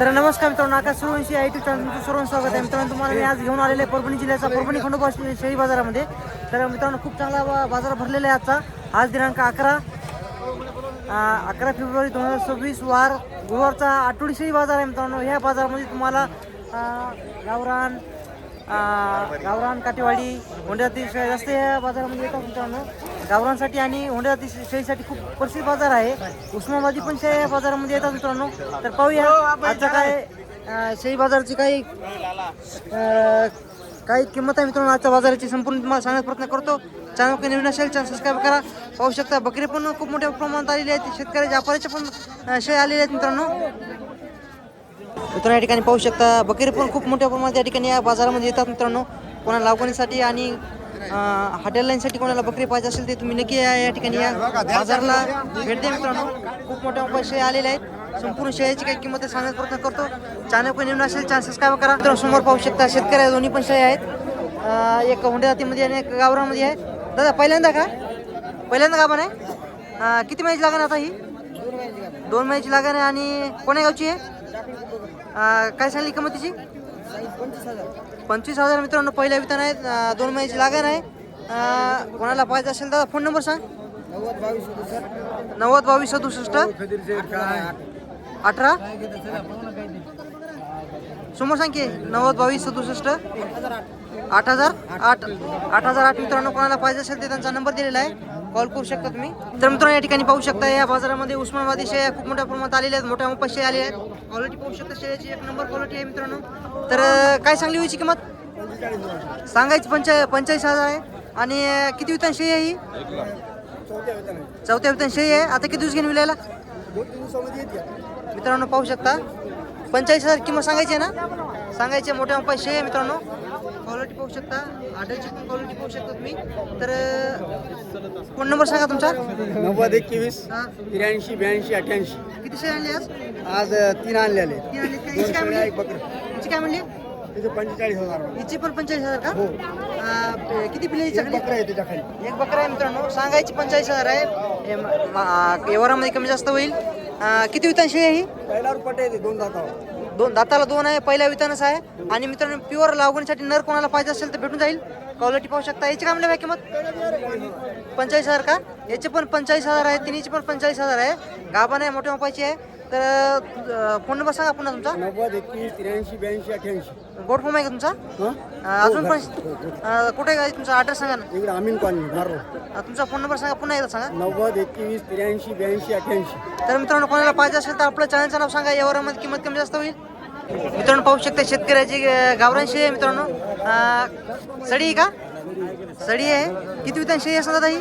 तर नमस्कार मित्रांनो Akash Suryavanshi I T channel तुमचं सर्वांचं स्वागत आहे. मित्रांनो तुम्हाला मी आज घेऊन आलेले आहे परभणी जिल्ह्याचा परभणी खंडोबा शेळी बाजारामध्ये. तर मित्रांनो खूप चांगला बाजार भरलेला आहे आजचा. आज दिनांक अकरा अकरा फेब्रुवारी दोन हजार सव्वीस वार गुरुवारचा आठवडी शेळी बाजार आहे मित्रांनो. ह्या बाजारामध्ये तुम्हाला गावरान गावरान काटेवाडी होंड्यातील शेळी रस्ते ह्या बाजारामध्ये येतात मित्रांनो. गावरांसाठी आणि होंड्यातील शेळीसाठी खूप प्रसिद्ध बाजार आहे. उस्मानाबादी पण शेळ्या या बाजारामध्ये येतात मित्रांनो. तर पाहूया आजचा काय शेळी बाजाराची काही काही किंमत आहे मित्रांनो आजच्या बाजाराची संपूर्ण तुम्हाला सांगण्याचा प्रयत्न करतो. चॅनल काही नवीन असेल चॅनल सबस्क्राईब करा. पाहू शकता बकरी पण खूप मोठ्या प्रमाणात आलेली आहेत शेतकरी व्यापाऱ्याच्या पण अं, शेळ्या आलेल्या आहेत मित्रांनो. मित्रांनो या ठिकाणी पाहू शकता बकरी पण खूप मोठ्या प्रमाणात या ठिकाणी या बाजारामध्ये येतात मित्रांनो. कोणाला लागवणीसाठी आणि हॉटेल लाईनसाठी कोणाला बकरी पाहिजे असेल ते तुम्ही नक्की या या ठिकाणी या. बाजारला भेट द्या मित्रांनो. खूप मोठ्या पैसे आलेले आलेल्या आहेत. संपूर्ण शेळ्याची काही किंमत आहे सांगण्याचा प्रयत्न करतो. चाणक पण येऊन असेल चान्सेस काय करा मित्रांनो समोर पाहू शकता शेतकरी दोन्ही पण शेळ्या आहेत. एक हुंड्या जातीमध्ये आणि एक गावरामध्ये आहे. दादा पहिल्यांदा का? पहिल्यांदा गाभण आहे? किती महिन्याची लागण आता ही? दोन महिन्याची लागण आहे आणि कोण्या गावची आहे? काय सांगली किंमत पंचवीस हजार. मित्रांनो पहिल्या वितन आहेत. दोन महिन्याची लागण आहे. कोणाला पाहिजे असेल दादा फोन नंबर सांग. नव्वद बावीस सदुसष्ट. अठरा. समोर सांग की. नव्वद बावीस सदुसष्ट. आठ हजार. आठ. आठ हजार आठ मित्रांनो कोणाला पाहिजे असेल ते त्यांचा नंबर दिलेला आहे. कॉल करू शकता तुम्ही? तर मित्रांनो या ठिकाणी पाहू शकता या बाजारामध्ये उस्मानाबादी शेळ्या खूप मोठ्या प्रमाणात आलेल्या आहेत. मोठ्या मोठ्या शेळ्या आलेल्या आहेत. क्वालिटी पाहू शकता शेळ्याची एक नंबर क्वालिटी आहे मित्रांनो. तर काय सांगली व्हायची किंमत? सांगायची पंचा पंचेचाळीस हजार आहे. आणि किती वितान शेळी आहे ही? चौथ्या वितान शेळी आहे. आता किती दिवस घेऊन विलायला? मित्रांनो पाहू शकता. पंचेचाळीस हजार किंमत सांगायची आहे ना? सांगायचे मोठ्या शेळी आहे मित्रांनो. क्वालिटी पाहू शकता. आढळची पण क्वालिटी पाहू शकता तुम्ही. तर फोन नंबर सांगा तुमचा. नव्वद एकवीस. त्र्याऐंशी ब्याऐंशी अठ्ठ्याऐंशी. किती शेळी आणली आज? आज तीन आणली हिची काय म्हणली? काय म्हणली? तिथे पंचेचाळीस हजार. हिची पण पंचेचाळीस हजार का? हो. किती हिच्याकडे बकरा आहे त्याच्याखाली एक बकरा आहे मित्रांनो. सांगायची पंचेचाळीस हजार आहे. व्यवहारामध्ये कमी जास्त होईल. किती वितांशी आहे ही? पहिला रुपये येते दोन दातावर. दोन दाताला दोन आहे पहिल्या वितानच आहे. आणि मित्रांनो प्युअर लागवणीसाठी नर कोणाला पाहिजे असेल तर भेटून जाईल. क्वालिटी पाहू शकता. याची काय म्हणलं किंमत? पंचेचाळीस हजार का? याचे पण पंचेचाळीस हजार आहे तिन्हीची पण पंचेचाळीस हजार आहे. गाभण आहे मोठ्या मोपायची आहे. तर फोन नंबर सांगा पुन्हा तुमचा. नव्वद एकवीस त्र्याऐंशी ब्याऐंशी अठ्ठ्याऐंशी. गोड फॉर्म आहे का तुमचा? अजून पण कुठे आहे तुमचा ॲड्रेस सांगा ना. इकडे अमीन कॉलनी तुमचा फोन नंबर सांगा पुन्हा एकदा सांगा. नव्वद एकवीस त्र्याऐंशी ब्याऐंशी अठ्ठ्याऐंशी. तर मित्रांनो कोणाला पाहिजे असेल तर आपलं चॅनलचं नाव सांगा. यावरामध्ये किंमत कमी जास्त होईल. मित्रांनो पाहू शकता शेतकऱ्याची शेळी आहे मित्रांनो. सडी आहे का? सडी आहे. किती वितान शेळी असतात ही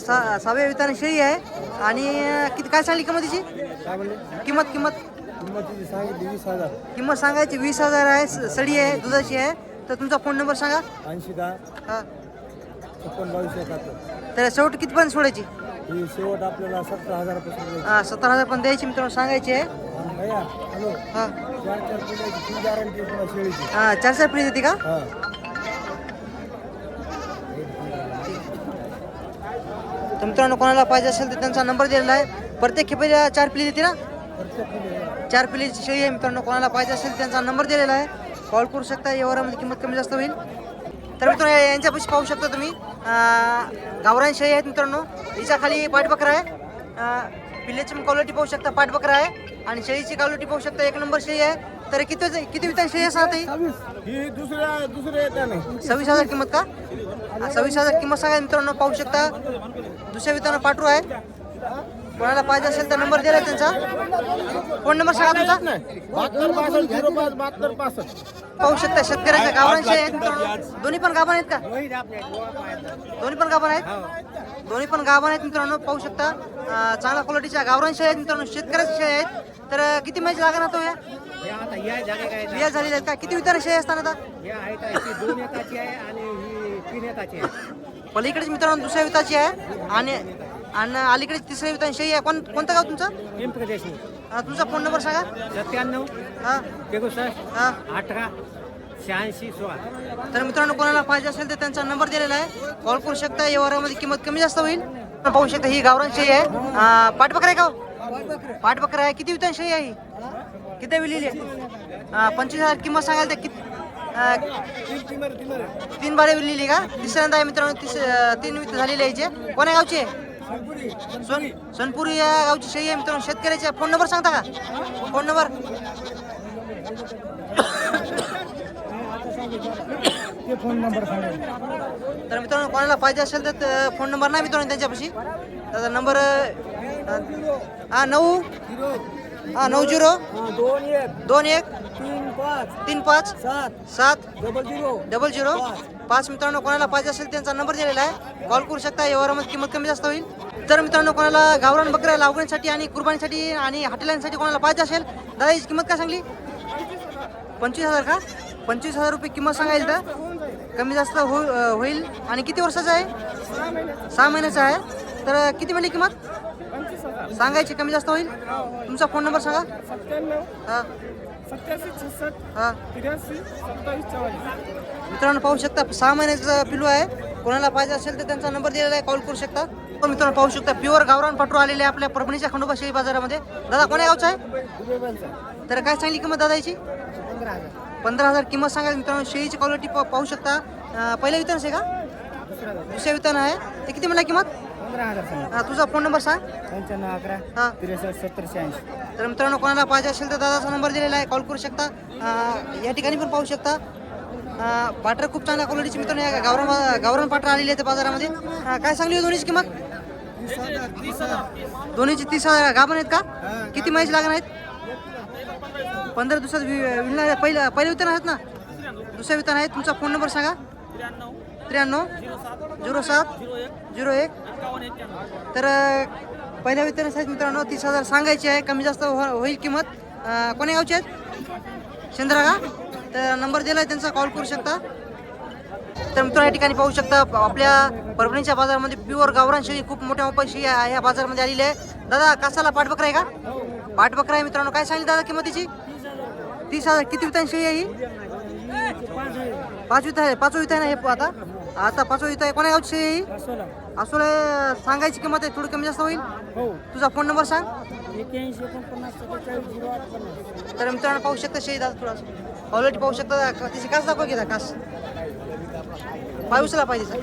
सहाव्या वितान शेळी आहे. आणि किती काय सांगली किंमत तिची किंमत किंमत? किंमत सांगायची वीस हजार आहे. सडी आहे दुधाची आहे. तर तुमचा फोन नंबर सांगा. ऐंशी दहा. हा. तर शेवट कितीपर्यंत सोडायची? शेवट आपल्याला सत्तर हजार पण द्यायची मित्रांनो सांगायची आहे. हा. चार चार फ्री देते का? तर मित्रांनो कोणाला पाहिजे असेल तर त्यांचा नंबर दिलेला आहे. प्रत्येक खेपेला चार पिली देते ना? चार पिलीची शेळी आहे मित्रांनो कोणाला पाहिजे असेल त्यांचा नंबर दिलेला आहे. कॉल करू शकता व्यवहारामध्ये किंमत कमी जास्त होईल. तर मित्रांनो यांच्यापाशी पाहू शकता तुम्ही गावरान शेळी आहेत मित्रांनो. हिच्या खाली पाठबकरा आहे पिल्ल्याची क्वालिटी पाहू शकता. पाठबकरा आहे आणि शेळीची क्वालिटी पाहू शकता. एक नंबर शेळी आहे. तर किती किती वितान शेळी असणार ही? ही दुसऱ्या दुसऱ्या सव्वीस हजार किंमत का? सव्वीस हजार किंमत सांगा मित्रांनो. पाहू शकता. दुसऱ्या विताना पाठरू आहे. कोणाला पाहिजे असेल तर नंबर दिला त्यांचा. फोन नंबर सांगा तुमचा. पाहू शकता शेतकऱ्याच्या आहेत. मित्रांनो दोन्ही पण गाभण आहेत का? दोन्ही पण गाभण आहेत? दोन्ही पण गाभण आहेत मित्रांनो पाहू शकता. चांगल्या क्वालिटीच्या गावरांशी आहेत मित्रांनो शेतकऱ्याच्या शेळ्या आहेत. तर किती महिन्याची लागणार तो या? या झालेल्या आहेत का? किती विताना शेळ्या असतात आता पलीकडेच मित्रांनो दुसऱ्या विताची आहे. आणि आणि अलीकडे तिसऱ्या वितान शेळी आहे. कोण कोणतं गाव तुमचं? पिंपरी देशमुख अं, तुमचा फोन नंबर सांगा. सत्त्याण्णव हा. एकोणसाठ हा. अठरा शहाऐंशी सोळा. तर मित्रांनो कोणाला पाहिजे असेल तर त्यांचा नंबर दिलेला आहे. कॉल करू शकता या वरामध्ये किंमत कमी जास्त होईल. पाहू शकता ही गावरान शेळी आहे. अं, पाठबकरा आहे का हो? पाठ बकरा आहे. किती वितान शेळी आहे ही? किती विलेली आहे पंचवीस हजार किंमत सांगाल तर किती तीन बारे विलेली का? तिसऱ्यांदा आहे मित्रांनो तीस अं, तीन वित झालेली आहे हिचे. कोण्या गावची आहे? सोन सोनपुरी या गावची शेळी आहे मित्रांनो. शेतकऱ्याचे फोन नंबर सांगता का? फोन नंबर फोन नंबर तर मित्रांनो कोणाला पाहिजे असेल तर फोन नंबर नाही मित्रांनो त्यांच्यापाशी. त्याचा नंबर हा नऊ? हा नऊ झिरो? दोन एक. दोन एक? तीन पाच? सात. Double zero. Double zero? पाच. मित्रांनो कोणाला पाहिजे असेल त्यांचा नंबर दिलेला आहे. कॉल करू शकता व्यवहारामध्ये किंमत कमी जास्त होईल. तर मित्रांनो कोणाला गावरान बकऱ्या लावण्यासाठी आणि कुर्बानीसाठी आणि हॉटेलांसाठी कोणाला पाहिजे असेल दादा याची किंमत काय सांगली? पंचवीस हजार का? पंचवीस हजार रुपये किंमत सांगायला तर कमी जास्त हो होईल. आणि किती वर्षाचं आहे? सहा महिन्याचं आहे. तर किती म्हणली किंमत? सांगायची कमी जास्त होईल. तुमचा फोन नंबर सांगा. हां. सत्याऐंशी छसष्ट हां. त्र्याऐंशी सत्तावीस चव्वालीस मित्रांनो पाहू शकता सहा महिन्याचं पिलू आहे कोणाला पाहिजे असेल तर त्यांचा नंबर दिलेला आहे कॉल करू शकता. तर मित्रांनो पाहू शकता प्युअर गावरान पटरू आलेले आहे आपल्या परभणीच्या खंडोबा शेळी बाजारामध्ये. दादा कोण्या गावचा आहे? तर काय सांगली किंमत दादा याची पंधरा हजार. किंमत सांगायला मित्रांनो शेळीची क्वालिटी पाहू शकता. अं, पहिलं वितरण आहे का? दुसऱ्या वितरण आहे. ते किती म्हणला किंमत? पंधरा हजार सांगा. हा, तुझा फोन नंबर सांग. पंच्याण्णव अकरा हां. त्रेसष्ट सत्तर शहाऐंशी. तर मित्रांनो कोणाला पाहिजे असेल तर दादाचा नंबर दिलेला आहे. कॉल करू शकता. अं, या ठिकाणी पण पाहू शकता. अं, पाटर खूप चांगल्या क्वालिटीचे मित्रांनो या गावरान गावरान पाटर आलेले आहेत बाजारामध्ये. अं, काय सांगली हो दोन्हीची किंमत? दोन्हीची तीस हजार. गाभण आहेत का? किती महिन्याची लागण आहेत? पंधरा दिवसात वि- विणणार आहे. पहिलं पहिलं वितरण आहेत ना? दुसरं वितरण आहे तुमचा फोन नंबर सांगा. त्र्याण्णव झिरो सात झिरो एक. तर पहिल्या वितरण आहेत मित्रांनो तीस हजार सांगायची आहे. कमी जास्त हो- होईल किंमत. कोणी कोण्या आहेत? शेंद्रा का तर नंबर दिला आहे त्यांचा कॉल करू शकता. तर मित्रांनो या ठिकाणी पाहू शकता आपल्या परभणीच्या बाजारामध्ये प्युअर गावरान शेळी खूप मोठ्या मोपाशी या बाजारामध्ये आलेली आहे. दादा कासाला पाठबकरा आहे का? पाठबकरा आहे मित्रांनो. काय सांगितलं दादा किंमतीची? तीस हजार. किती वितान शेळी आहे ही? पाच वित आहे पाचवं वित आहे ना हे आता. आता पाचवं आहे कोण्या गावची असोले सांगायची किंमत आहे? थोडी कमी जास्त होईल? हो. तुझा फोन नंबर सांग. तर मित्रांनो पाहू शकता शेळी दादा थोडा ऑलरेडी पाहू शकता तिची कास दाखवा घेता कास पाऊसला पाहिजे सर.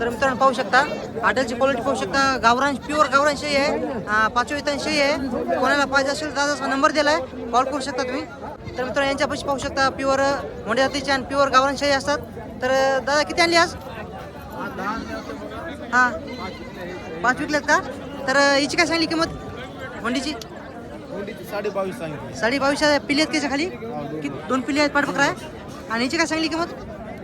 तर मित्रांनो पाहू शकता हॉटेलची क्वालिटी पाहू शकता गावरान प्युअर गावरान आहे. पाचवी वितान शेळी आहे. कोणाला पाहिजे असेल दादाचा नंबर दिला आहे कॉल करू शकता तुम्ही. तर मित्रांनो यांच्यापाशी पाहू शकता प्युअर मोठ्या जातीची आणि प्युअर गावरान असतात. तर दादा किती आणली आज? हां. पाच विकल्यात का? तर हिची काय सांगली किंमत? मंडीची साडे बावीस साडे बावीस पिल्ली आहेत त्याच्याखाली? कि दोन पिल्ली आहेत पाठबकरा आहे. आणि हिची काय सांगली किंमत?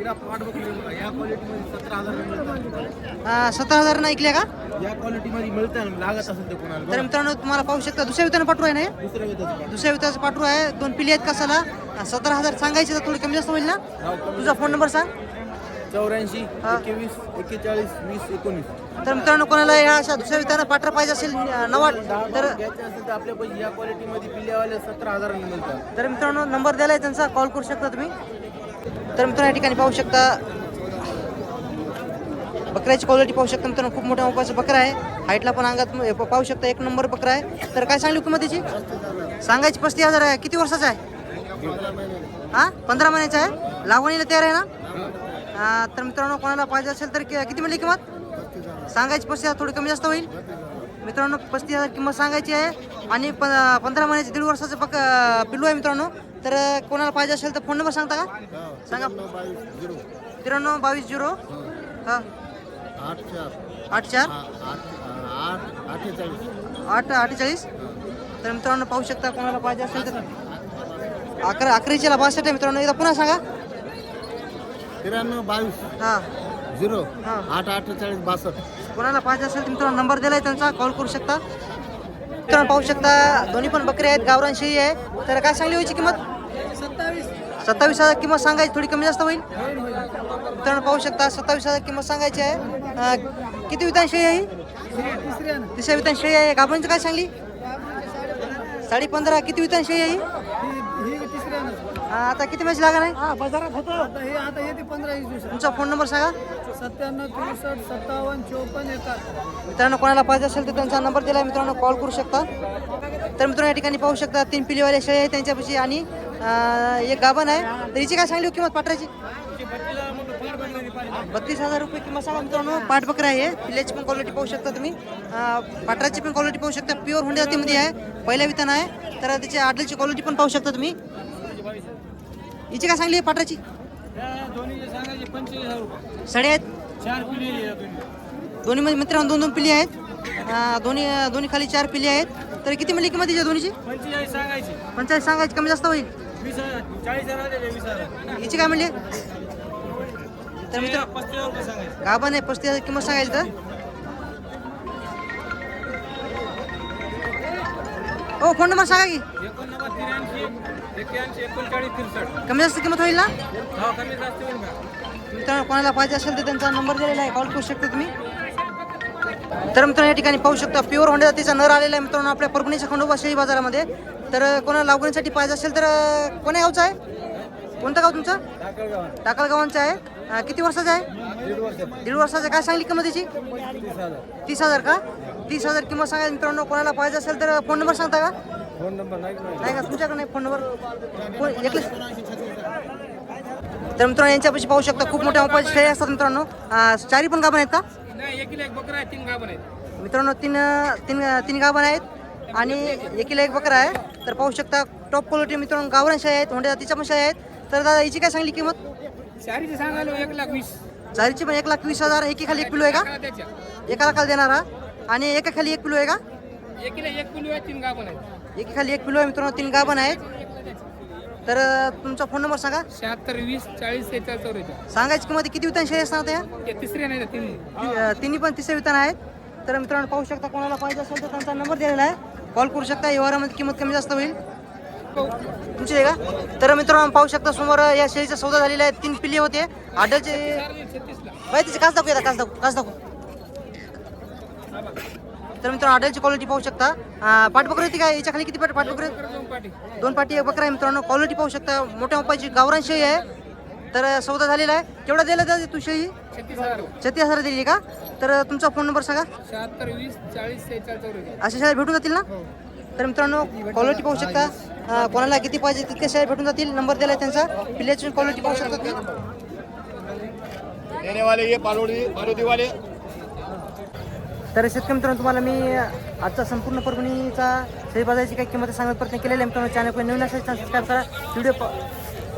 तिला पाठ बघली या क्वालिटीमध्ये सतरा हजार मिळतात सतरा हजार ऐकल्या का? या क्वालिटीमध्ये मिळतं लागत असेल ते कोणाला. तर मित्रांनो तुम्हाला पाहू शकता दुसऱ्या वितानं पाठरू आहे ना हे? दुसऱ्या विधाचं पाठ दुसऱ्या पाठरू आहे. दोन पिल्ली आहेत कसाला सतरा हजार सांगायचे तर थोडी कमी जास्त होईल ना? तुझा फोन नंबर सांग. चौऱ्याऐंशी हा. एकवीस एक्केचाळीस वीस एकोणीस. तर मित्रांनो कोणाला या अशा दुसऱ्या वितानं पाठरा पाहिजे असेल अं, नवाट तर घ्यायचे असेल तर आपल्या पैसे या क्वालिटीमध्ये पिल्ल्यावाले सतरा हजारांनी मिळतात. तर मित्रांनो नंबर दिला आहे त्यांचा. कॉल करू शकता तुम्ही. तर मित्रांनो या ठिकाणी पाहू शकता बकऱ्याची क्वालिटी पाहू शकता मित्रांनो खूप मोठ्या उपाचा बकरा आहे. हाईटला पण अंगात प- पाहू शकता एक नंबर बकरा आहे. तर काय सांगली किंमत त्याची सांगायची पस्तीस हजार आहे. किती वर्षाचा आहे? हा? पंधरा महिन्याचा आहे? लावणीला तयार आहे ना? तर मित्रांनो कोणाला पाहिजे असेल तर कि- किती म्हणली किंमत? सांगायची पस्तीस हजार थोडी कमी जास्त होईल. मित्रांनो पस्तीस हजार किंमत सांगायची आहे. आणि प पंधरा महिन्याचे दीड वर्षाचं बक पिल्लू आहे मित्रांनो. तर कोणाला पाहिजे असेल तर फोन नंबर सांगता का? सांगा. त्र्याण्णव बावीस झिरो. हा. आठ चार. आठ चार आठ अठ्ठेचाळीस. आठ अठ्ठेचाळीस. तर मित्रांनो पाहू शकता कोणाला पाहिजे असेल तर. अकरा अकराशेला बासष्ट आहे मित्रांनो. एकदा पुन्हा सांगा. त्र्याण्णव बावीस. हां. झिरो. आठ अठ्ठेचाळीस बासष्ट. कोणाला पाहिजे असेल तर मित्रांनो नंबर दिलाय त्यांचा. कॉल करू शकता. मित्रांनो पाहू शकता दोन्ही पण बकरी आहेत गावरान शेळी आहे. तर काय सांगली व्हायची किंमत? सत्तावीस. हजार किंमत सांगायची थोडी कमी जास्त होईल. मित्रांनो पाहू शकता सत्तावीस हजार किंमत सांगायची आहे. अं, किती विधान शेळी आहे ही? तिसऱ्या विधान शेळी आहे. गाभणीचं काय सांगली? साडे पंधरा. किती विधान शेळी आहे ही? हा, आता किती मॅच लागा नाही हा बाजारात होतो. आता हे आता येते पंधरा वीस दिवसात. तुमचा फोन नंबर सांगा. सत्त्याण्णव त्रेसष्ट सत्तावन्न चोपन्न एकाहत्तर. मित्रांनो कोणाला पाहिजे असेल तर त्यांचा नंबर दिला मित्रांनो कॉल करू शकता. तर मित्रांनो या ठिकाणी पाहू शकता तीन पिलीवाले शेळी आहे त्यांच्यापाशी आणि एक गाभण आहे. तर हिची काय सांगली हो किंमत पाठराची बत्तीस हजार रुपये किंमत सांगा मित्रांनो. पाठ बकरा आहे. पिल्याची पण क्वालिटी पाहू शकता तुम्ही. पाठराची पण क्वालिटी पाहू शकता. प्युअर हुंडे जातीमध्ये आहे. पहिल्या वितान आहे. तर त्याची आडलची क्वालिटी पण पाहू शकता तुम्ही. हिची काय सांगली साडे आहेत? दोन्ही मध्ये मित्रांनो दोन दोन पिली आहेत. अं, दोन्ही दोन्ही खाली चार पिली आहेत. तर किती मिळली किंमत तिच्या दोन्हीची? पंचेचाळीस सांगायचे. कमी जास्त होईल. हिची काय म्हणली? तर मित्र गाभा नाही पस्तीस हजार किंमत सांगायची तर? हो फोन नंबर सांगा की एकोणनव्वद त्र्याऐंशी एक्क्याऐंशी एकोणचाळीस कमी जास्त किंमत होईल ना? हा कमी जास्त होईल का मित्रांनो कोणाला पाहिजे असेल तर त्यांचा नंबर दिलेला आहे. कॉल करू शकता तुम्ही. तर मित्रांनो या ठिकाणी पाहू शकता प्युअर होंडा तिचा नर आलेला आहे मित्रांनो आपल्या परभणीच्या खंडोबा शेळी बाजारामध्ये. तर कोणाला लागवडीसाठी पाहिजे असेल तर कोण्या गावचं आहे? कोणतं गाव तुमचं? टाकल गावांचं आहे किती वर्षाचं आहे? दीड वर्षाचं काय सांगली किंमत त्याची तीस हजार का? तीस हजार किंमत सांगा मित्रांनो कोणाला पाहिजे असेल तर फोन नंबर सांगता का? फोन नंबर नाही नाही का? तुमच्याकडे नाही फोन नंबर? कोण एकले तर मित्रांनो यांच्यापाशी पाहू शकता खूप मोठ्या मोबाईल शेळी असतात मित्रांनो. चारी पण गाभण आहेत का? नाही एकीला एक बकरा आहे तीन गाभण आहेत. मित्रांनो तीन तीन तीन गाभण आहेत आणि एकीला एक बकरा आहे. तर पाहू शकता टॉप क्वालिटी मित्रांनो गावरान शाही आहेत होंडे जातीच्या पण शाही आहेत. तर दादा हिची काय सांगली किंमत? चारीचे सांगायला एक लाख वीस. चारीची पण एक लाख वीस हजार एकी खाली एक किलो आहे का? त्याच्या. एका लाखाला देणार. हा आणि एका खाली एक किलो आहे का? एकीला एक किलो आहे तीन गाभण आहेत. एकी खाली एक किलो आहे मित्रांनो तीन गाभण आहेत. तर अं, तुमचा फोन नंबर सांगा. शहात्तर वीस चाळीस सेहेचाळीस सांगायची किंमत किती वितान शेअर सांगता या? ते तिसरे नाही तीन. अं, तिन्ही पण तिसरे वितान आहेत. तर मित्रांनो पाहू शकता कोणाला पाहिजे असेल तर त्यांचा नंबर दिलेला आहे. कॉल करू शकता व्यवहारामध्ये किंमत कमी जास्त होईल. तुमची आहे का? तर मित्रांनो पाहू शकता समोर या शेळीचा सौदा झालेला आहे तीन पिल्ले होते. आडलचे छत्तीसला. बाई तिचे काच दाखवू काच दाखवू काच दाखवू. तर मित्रांनो आडलची क्वालिटी पाहू शकता. अं, पाठबकरी होती काय? याच्या खाली किती पाठ पाठबकरी दोन पाठी एक बकरा आहे मित्रांनो. क्वालिटी पाहू शकता. मोठ्या उपायची गावरान शेळी आहे. तर सौदा झालेला आहे. केवढा दिला जाते तू शेळी? छत्तीस हजार दिली का? तर तुमचा फोन नंबर सांगा. अशा शाळेत भेटून जातील ना? तर मित्रांनो क्वालिटी पाहू शकता. कोणाला किती पाहिजे तितक्या शाळा भेटून जातील? नंबर दिला आहे त्यांचा. पिल्ल्याची क्वालिटी पाहू शकता वाले ये पालोडी पालोदी वाले तर शेतकरी मित्रांनो तुम्हाला मी आजचा संपूर्ण परभणीचा सही बाजाराची काही किंमत सांगत प्रयत्न केलेला आहे. मित्रांनो चॅनल नवीन असेल सबस्क्राईब करा. व्हिडिओ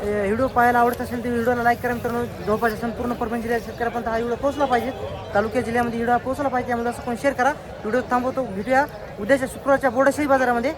व्हिडिओ पाहायला आवडत असेल तर व्हिडिओला लाईक करा मित्रांनो. जवळपास संपूर्ण परभणी जिल्ह्यात शेतकऱ्यापर्यंत हा व्हिडिओ पोहोचला पाहिजे. तालुक्या जिल्ह्यामध्ये व्हिडिओ पोहोचला पाहिजे त्यामुळे असं कोण शेअर करा. व्हिडिओ थांबवतो. व्हिडिओ उद्याच्या शुक्रवारच्या बोर्ड बाजारामध्ये